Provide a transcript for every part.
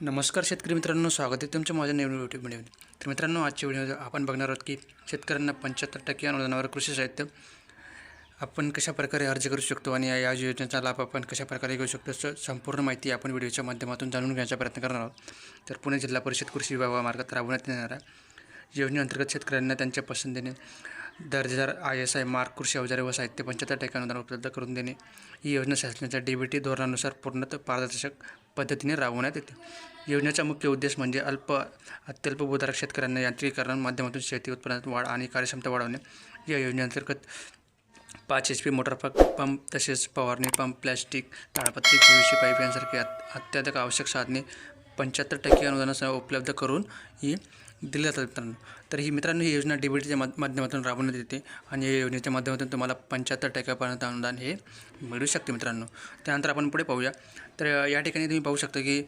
नमस्कार शेतकरी मित्रांनो स्वागत आहे तुमच्या माझ्या नवीन यूट्यूब व्हिडिओमध्ये तर मित्रांनो आजच्या व्हिडिओमध्ये आपण बघणार आहोत की शेतकऱ्यांना पंच्याहत्तर टक्के अनुदानावर कृषी साहित्य आपण कशा प्रकारे अर्ज करू शकतो आणि या या योजनेचा लाभ आपण कशा प्रकारे घेऊ शकतो स- संपूर्ण माहिती आपण व्हिडिओच्या माध्यमातून जाणून घेण्याचा प्रयत्न करणार आहोत. तर पुणे जिल्हा परिषद कृषी विभागामार्फत राबवण्यात येणाऱ्या योजनेअंतर्गत शेतकऱ्यांना त्यांच्या पसंतीने दर्जेदार आय एस आय मार्क कृषी अवजारे व साहित्य पंच्याहत्तर टक्के अनुदान उपलब्ध करून देणे. ही योजना शासनाच्या डी बी टी धोरणानुसार पूर्णतः पारदर्शक पद्धतीने राबवण्यात येते. योजनेचा मुख्य उद्देश म्हणजे अल्प अत्यल्प भूधारक शेतकऱ्यांना यांत्रिकीकरण माध्यमातून शेती उत्पादनात वाढ आणि कार्यक्षमता वाढवणे. या योजनेअंतर्गत पाच एच पी मोटर पंप तसेच फवारणी पंप प्लॅस्टिक ताडपत्री पी सी पाईप यांसारखी अत्याधिक आवश्यक साधने पंच्याहत्तर टक्के अनुदानासह उपलब्ध करून ही दिले जातात मित्रांनो. तर ही मित्रांनो ही योजना डी बी टीच्या माध्यमातून राबवण्यात येते आणि या योजनेच्या माध्यमातून तुम्हाला पंच्याहत्तर टक्क्यापर्यंत अनुदान हे मिळू शकते मित्रांनो. त्यानंतर आपण पुढे पाहूया. तर या ठिकाणी तुम्ही पाहू शकता की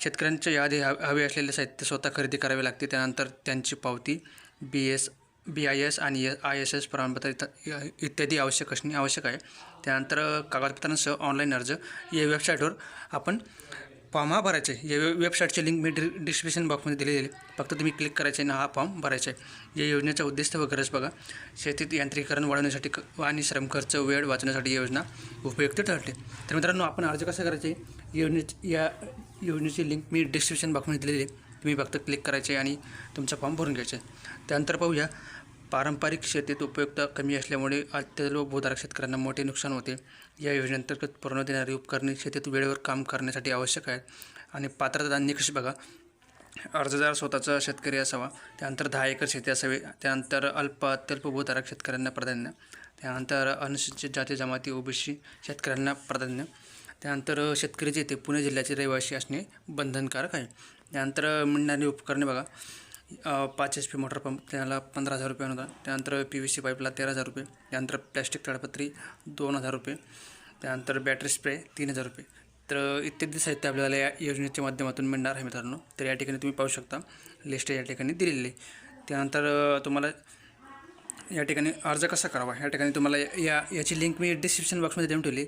शेतकऱ्यांच्या यादी हवे असलेले साहित्य स्वतः खरेदी करावे लागते. त्यानंतर त्यांची पावती B S B I S आणि आय एस एस प्रमाणपत्र इत्यादी आवश्यक असणे आवश्यक आहे. त्यानंतर कागदपत्रांसह ऑनलाईन अर्ज या वेबसाईटवर आपण फॉर्म हा भरायचा आहे. या वे वेबसाईटची लिंक मी डि डिस्क्रिप्शन बॉक्समध्ये दिलेली आहे. फक्त तुम्ही क्लिक करायचे आणि हा फॉर्म भरायचा आहे. या योजनेचा उद्देश व गरज बघा. शेतीत यांत्रिकीकरण वाढवण्यासाठी आणि श्रम खर्च वेळ वाचण्यासाठी योजना उपयुक्त ठरते. तर मित्रांनो आपण अर्ज कसा करायचे योजने या योजनेची लिंक मी डिस्क्रिप्शन बॉक्समध्ये दिलेली आहे. तुम्ही फक्त क्लिक करायचे आणि तुमचा फॉर्म भरून घ्यायचा आहे. त्यानंतर पाहूया पारंपरिक शेतीत उपयुक्त कमी असल्यामुळे अत्यल्प भूधारक शेतकऱ्यांना मोठे नुकसान होते. या योजनेअंतर्गत पुरवण्यात देणारी उपकरणे शेतीत वेळेवर काम करण्यासाठी आवश्यक आहेत. आणि पात्रता आणि निकष बघा. अर्जदार स्वतःचा शेतकरी असावा त्यानंतर दहा एकर शेती असावी त्यानंतर अल्प अत्यल्प भूधारक शेतकऱ्यांना प्राधान्य त्यानंतर अनुसूचित जाती जमाती ओबीसी शेतकऱ्यांना प्राधान्य त्यानंतर शेतकरी जे ते पुणे जिल्ह्याचे रहिवासी असणे बंधनकारक आहे. त्यानंतर मिळणारी उपकरणे बघा. पाच एच पी मोटर पंप त्याला पंधरा हजार रुपये अनुदान. त्यानंतर पी व्ही सी पाईपला तेरा हजार रुपये. त्यानंतर प्लॅस्टिक ताडपत्री दोन हजार रुपये. त्यानंतर बॅटरी स्प्रे तीन हजार रुपये. तर इत्यादी साहित्य आपल्याला या योजनेच्या माध्यमातून मिळणार आहे मित्रांनो. तर या ठिकाणी तुम्ही पाहू शकता. लिस्ट या ठिकाणी दिलेली आहे. त्यानंतर तुम्हाला या ठिकाणी अर्ज कसा करावा? या ठिकाणी तुम्हाला या याची लिंक मी डिस्क्रिप्शन बॉक्समध्ये देऊन ठेवली.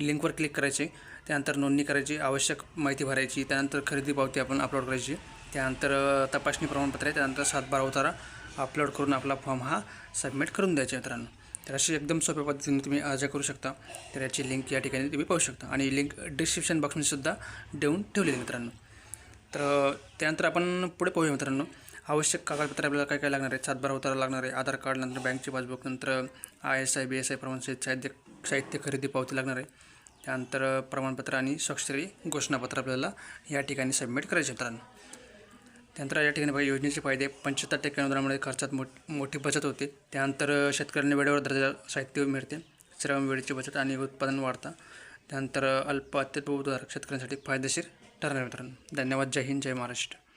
लिंकवर क्लिक करायचे. त्यानंतर नोंदणी करायची. आवश्यक माहिती भरायची. त्यानंतर खरेदी पावती आपण अपलोड करायची. त्यानंतर तपासणी प्रमाणपत्र आहे. त्यानंतर सातबारा उतारा. अपलोड करून आपला फॉर्म हा सबमिट करून द्यायचा मित्रांनो. तर अशी एकदम सोप्या पद्धतीने तुम्ही अर्ज करू शकता. तर याची लिंक या ठिकाणी तुम्ही पाहू शकता. आणि लिंक डिस्क्रिप्शन बॉक्समध्ये सुद्धा देऊन ठेवलेली मित्रांनो. तर त्यानंतर आपण पुढे पाहूया मित्रांनो. आवश्यक कागदपत्रे आपल्याला काय काय लागणार आहे सातबारा उतारा लागणार आहे. आधार कार्ड नंतर बँकची पासबुक नंतर I S I B S I प्रमाण साहित्य साहित्य खरेदी पावती लागणार आहे. त्यानंतर प्रमाणपत्र आणि स्वाक्षरी घोषणापत्र आपल्याला या ठिकाणी सबमिट करायचे मित्रांनो. त्यानंतर या ठिकाणी बघा योजनेचे फायदे. पंच्याहत्तर टक्के अनुदानामुळे खर्चात मोठ मोठी बचत होते. त्यानंतर शेतकऱ्यांना वेळेवर दर्जा साहित्य मिळते. श्रम वेळेची बचत आणि उत्पादन वाढता. त्यानंतर अल्प अत्यल्प उद्धारक शेतकऱ्यांसाठी फायदेशीर ठरणार मित्रांनो. धन्यवाद. जय हिंद जय महाराष्ट्र.